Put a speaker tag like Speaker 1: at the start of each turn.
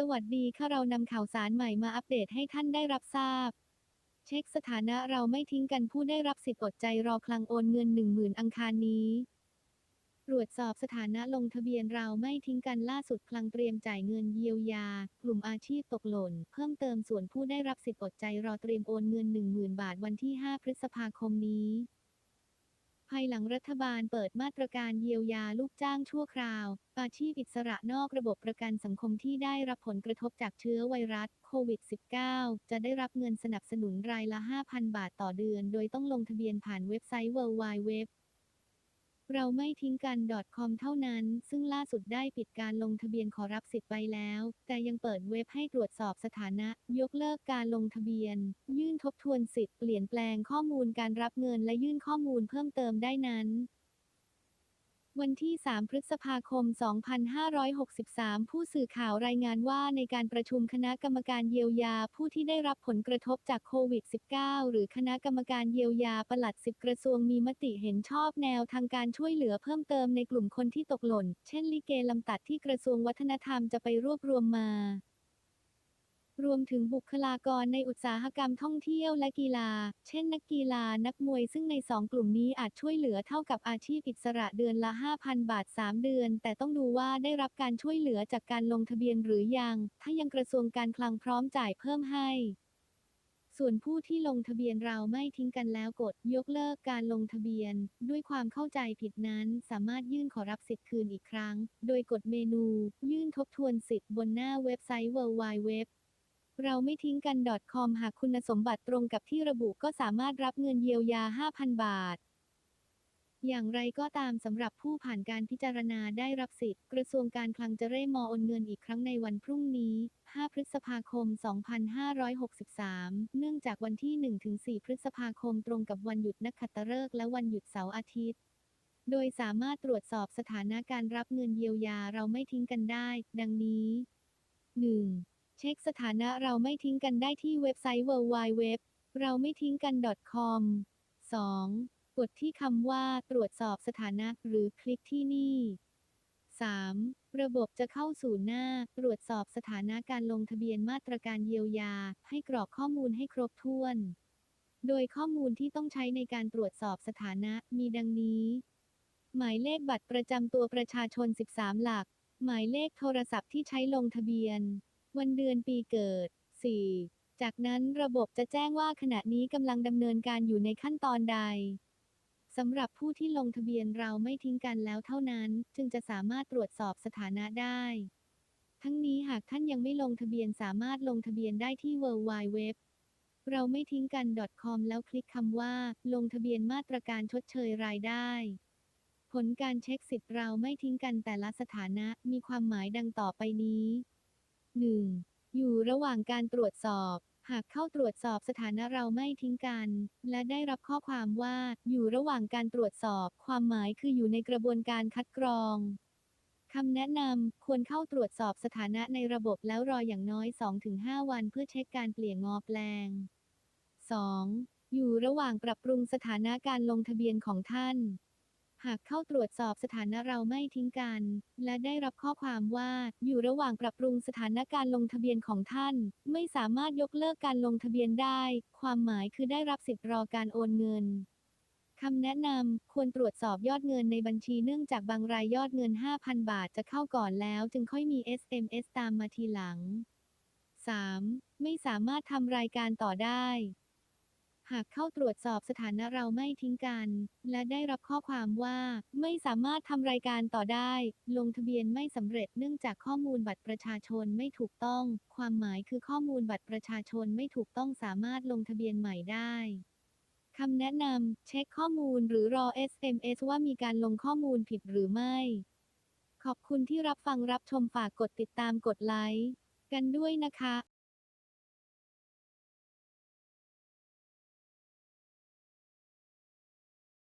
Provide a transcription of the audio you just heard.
Speaker 1: สวัสดีค่ะเรานำข่าวสารใหม่มาอัปเดตให้ท่านได้รับทราบ เช็คสถานะเราไม่ทิ้งกันผู้ได้รับสิทธิ์อดใจรอคลังโอนเงิน 10,000 อังคารนี้ตรวจสอบสถานะลงทะเบียนเราไม่ทิ้งกันล่าสุดคลังเตรียมจ่ายเงินเยียวยา กลุ่มอาชีพตกหล่น เพิ่มเติมส่วนผู้ได้รับสิทธิ์อดใจรอเตรียมโอนเงิน 10,000 บาทวันที่ 5 พฤษภาคมนี้ ภายหลังรัฐบาลเปิดมาตรการเยียวยาลูกจ้างชั่วคราว อาชีพอิสระนอกระบบประกันสังคมที่ได้รับผลกระทบจากเชื้อไวรัสโควิด -19 จะได้รับเงินสนับสนุนรายละ 5,000 บาทต่อเดือน โดยต้องลงทะเบียนผ่านเว็บไซต์ www เราไม่ทิ้งกัน .com เท่านั้น ซึ่งล่าสุดได้ปิดการลงทะเบียนขอรับสิทธิ์ไปแล้ว แต่ยังเปิดเว็บให้ตรวจสอบสถานะ ยกเลิกการลงทะเบียน ยื่นทบทวนสิทธิ์ เปลี่ยนแปลงข้อมูลการรับเงินและยื่นข้อมูลเพิ่มเติมได้นั้น วันที่ 3 พฤษภาคม 2563 ผู้สื่อข่าวรายงานว่าในการประชุมคณะกรรมการเยียวยาผู้ที่ได้รับผลกระทบจากโควิด -19 หรือคณะกรรมการเยียวยาปลัดสิบกระทรวงมีมติเห็นชอบแนวทางการช่วยเหลือเพิ่มเติมในกลุ่มคนที่ตกหล่น เช่นลิเกลำตัดที่กระทรวงวัฒนธรรมจะไปรวบรวมมา รวมถึงบุคลากรในอุตสาหกรรมท่องเที่ยวและกีฬา เช่นนักกีฬานักมวยซึ่งในสองกลุ่มนี้อาจช่วยเหลือเท่ากับอาชีพอิสระเดือนละ 5,000 บาท 3 เดือน แต่ต้องดูว่าได้รับการช่วยเหลือจากการลงทะเบียนหรือยัง ถ้ายังกระทรวงการคลังพร้อมจ่ายเพิ่มให้ส่วนผู้ที่ลงทะเบียนเราไม่ทิ้งกันแล้วกดยกเลิกการลงทะเบียน ด้วยความเข้าใจผิดนั้น สามารถยื่นขอรับสิทธิ์คืนอีกครั้ง โดยกดเมนู ยื่นทบทวนสิทธิ์บนหน้าเว็บไซต์ www เราไม่ทิ้งกัน .com หากคุณสมบัติตรงกับที่ระบุก็สามารถรับเงินเยียวยา 5,000 บาท อย่างไรก็ตามสำหรับผู้ผ่านการพิจารณาได้รับสิทธิ์ กระทรวงการคลังจะเร่มอโอนเงินอีกครั้งในวันพรุ่งนี้ 5 พฤษภาคม 2563 เนื่องจากวันที่ 1-4 พฤษภาคมตรงกับวันหยุดนักขัตฤกษ์และวันหยุดเสาร์อาทิตย์โดยสามารถตรวจสอบสถานะการรับเงินเยียวยาเราไม่ทิ้งกันได้ ดังนี้ 1. เช็คสถานะเราไม่ทิ้งกันได้ที่เว็บไซต์ www เราไม่ทิ้งกัน .com 2. กดที่คำว่าตรวจสอบสถานะหรือคลิกที่นี่ 3. ระบบจะเข้าสู่หน้า ตรวจสอบสถานะการลงทะเบียนมาตรการเยียวยา ให้กรอกข้อมูลให้ครบถ้วน โดยข้อมูลที่ต้องใช้ในการตรวจสอบสถานะมีดังนี้ หมายเลขบัตรประจำตัวประชาชน 13 หลัก หมายเลขโทรศัพท์ที่ใช้ลงทะเบียน วันเดือนปีเกิด 4. จากนั้นระบบจะแจ้งว่าขณะนี้กำลังดำเนินการอยู่ในขั้นตอนใดสำหรับผู้ที่ลงทะเบียนเราไม่ทิ้งกันแล้วเท่านั้น จึงจะสามารถตรวจสอบสถานะได้ ทั้งนี้หากท่านยังไม่ลงทะเบียนสามารถลงทะเบียนได้ที่ www เราไม่ทิ้งกัน .com แล้วคลิกคำว่า ลงทะเบียนมาตรการชดเชยรายได้ ผลการเช็คสิทธิ์เราไม่ทิ้งกันแต่ละสถานะมีความหมายดังต่อไปนี้ 1. อยู่ระหว่างการตรวจสอบ หากเข้าตรวจสอบสถานะเราไม่ทิ้งกัน และได้รับข้อความว่าอยู่ระหว่างการตรวจสอบ ความหมายคืออยู่ในกระบวนการคัดกรองคำแนะนำควรเข้าตรวจสอบสถานะในระบบแล้วรออย่างน้อย 2-5 วันเพื่อเช็คการเปลี่ยนงอแปลง 2. อยู่ระหว่างปรับปรุงสถานะการลงทะเบียนของท่าน หากเข้าตรวจสอบสถานะเราไม่ทิ้งกัน และได้รับข้อความว่าอยู่ระหว่างปรับปรุงสถานการลงทะเบียนของท่าน ไม่สามารถยกเลิกการลงทะเบียนได้ ความหมายคือได้รับสิทธิ์รอการโอนเงินคำแนะนำควรตรวจสอบยอดเงินในบัญชีเนื่องจากบางรายยอดเงิน 5,000 บาทจะเข้าก่อนแล้วจึงค่อยมี SMS ตามมาทีหลัง 3. ไม่สามารถทำรายการต่อได้ หากเข้าตรวจสอบสถานะเราไม่ทิ้งกัน และได้รับข้อความว่าไม่สามารถทำรายการต่อได้ ลงทะเบียนไม่สำเร็จเนื่องจากข้อมูลบัตรประชาชนไม่ถูกต้อง ความหมายคือข้อมูลบัตรประชาชนไม่ถูกต้องสามารถลงทะเบียนใหม่ได้คำแนะนำเช็คข้อมูลหรือรอ SMS ว่ามีการลงข้อมูลผิดหรือไม่ ขอบคุณที่รับฟังรับชมฝากกดติดตามกดไลค์กันด้วยนะคะ